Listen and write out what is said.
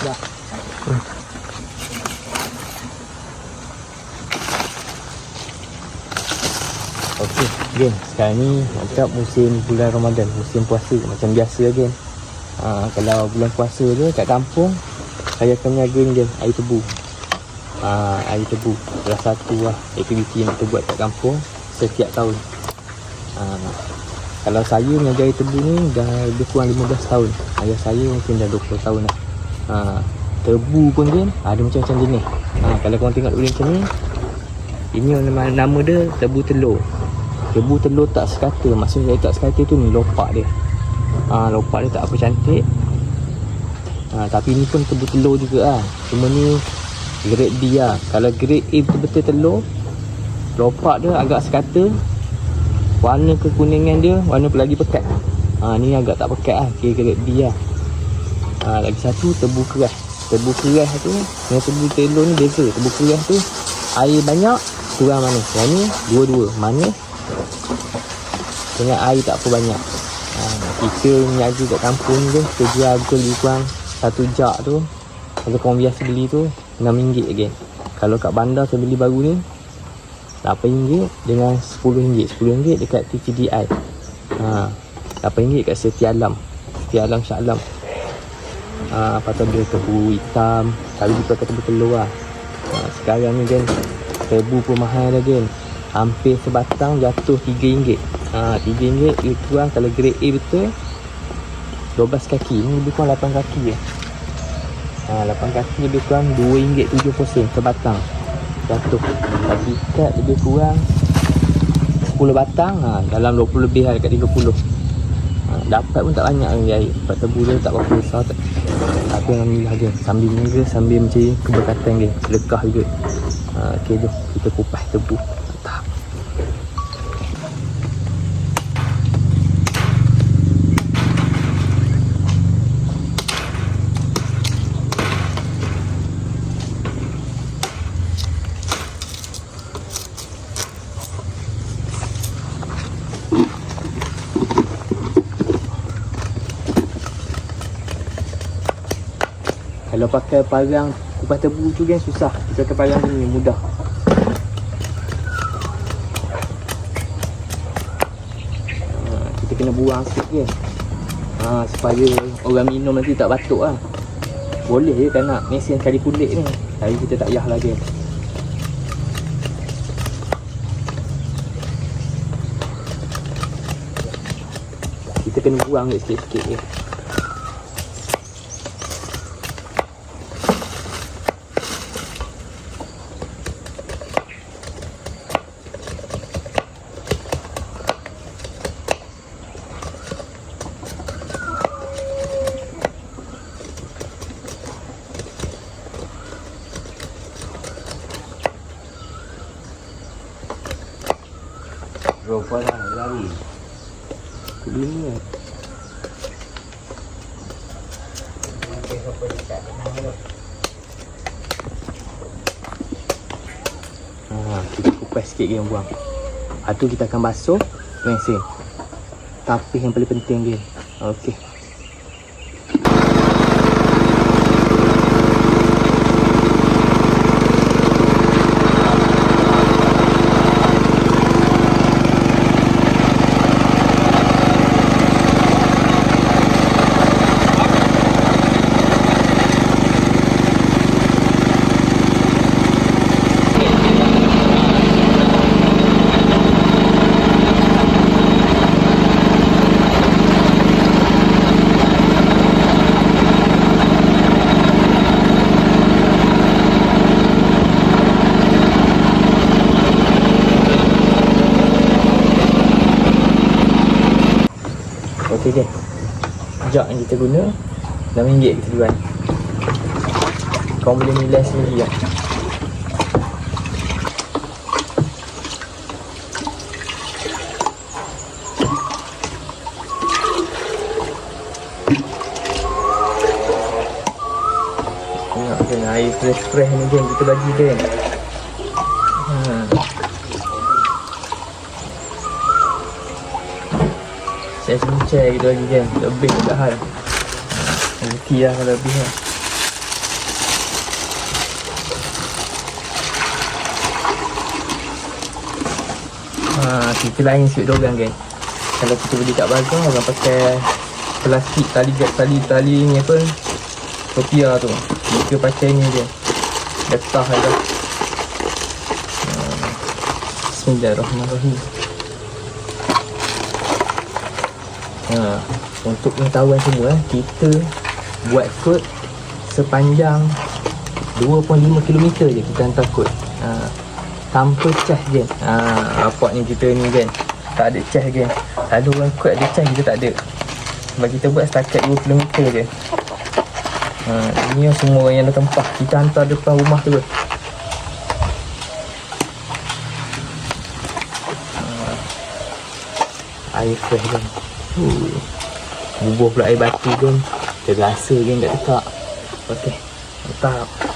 Dah. Okey, again sekarang ni cakap musim bulan Ramadan, musim puasa macam biasa again. Ha, kalau bulan puasa je kat kampung saya akan menjaga ni dia air tebu. Ha, air tebu salah satu lah aktiviti yang kita buat kat kampung setiap tahun. Ha, kalau saya menjaga air tebu ni dah lebih kurang 15 tahun. Ayah saya mungkin dah 20 tahun lah. Ha, tebu pun kan ada macam-macam jenis. Ha, kalau korang tengok dulu macam ni ini nama, nama dia tebu telur. Tebu telur tak sekata. Maksud saya tak sekata tu ni lopak dia. Ha, Lopak dia tak apa cantik. Ha, Tapi ni pun tebu telur juga lah Cuma ni Grade B lah Kalau grade A betul-betul telur Lopak dia agak sekata. Warna kekuningan dia Warna pelagi pekat. Ha, Ni agak tak pekat lah Kira grade B lah ha, Lagi satu tebu keras. Tebu keras tu Dengan tebu telur ni beza Tebu keras tu Air banyak Kurang manis. Yang ni dua-dua Manis. Dengan air tak apa banyak. Ha, kita menjaga kat kampung tu kita jual lebih kurang satu jak tu. Kalau korang biasa beli tu RM6 again kalau kat bandar saya beli baru ni RM8 dengan RM10 RM10 dekat TCDI ha, RM8 kat Setia Alam Setia Alam Shah Alam ha, lepas tu ada tebu hitam. Kali kita pakai tebu telur lah. Ha, sekarang ni kan tebu pun mahal dah kan hampir sebatang jatuh RM3 Ha, RM3 lebih kurang kalau grade A betul 12 kaki. Ni lebih kurang 8 kaki je. Ha, 8 kaki lebih kurang RM2.70 sebatang. Jatuh. Tapi kat lebih kurang 10 batang. Ha, dalam 20 lebih lah dekat 30 dapat pun tak banyak ni air. Sebab tebu dia tak berapa besar tak. tapi Alhamdulillah je sambil niaga sambil mencari keberkatan dia. Sedekah juga. Ha, ok jom kita kupas tebu Kalau pakai parang kupas tebu tu kan susah. Kita pakai parang ni mudah. Ha, kita kena buang sikit kan. Ha, supaya orang minum nanti tak batuk lah. Boleh je kan nak mesin kari kulit ni. Tapi kita tak payah lagi. Kita kena buang je sikit-sikit je. Berapa lah lari? Kelima Ha, kita kupas sikit game buang. Lepas tu kita akan basuh mesin. Tapi yang paling penting game. Okey. Okey je. Jak yang kita guna RM6 kita jual. Kau boleh nilai sendiri lah. Tengok kan air fresh-fresh ni kan kita bagi kan. session chair gitu lagi kan Lebih tak hal Nanti lah kalau lebih kan. lah Haa, kita lain sikit dorang kan Kalau kita beli kat bazar, orang pakai Plastik tali gap tali tali ni apa? Sofia lah tu. Kita pakai ni je Letah lah dah. Ah, bismillahirrahmanirrahim. Ha, Untuk pengetahuan semua eh, Kita Buat kod Sepanjang 2.5 km je kita hantar kod ha, Tanpa cas je ha, Rapat ni kita ni kan Tak ada cas je Lalu orang kod ada cas kita tak ada. Sebab kita buat setakat 2 km je. Ha, Ini semua yang dah tempah Kita hantar depan rumah tu Air fresh kan. Uh, Bubuh pula air batu kan Kita rasa kan kat tekak Okey Mantap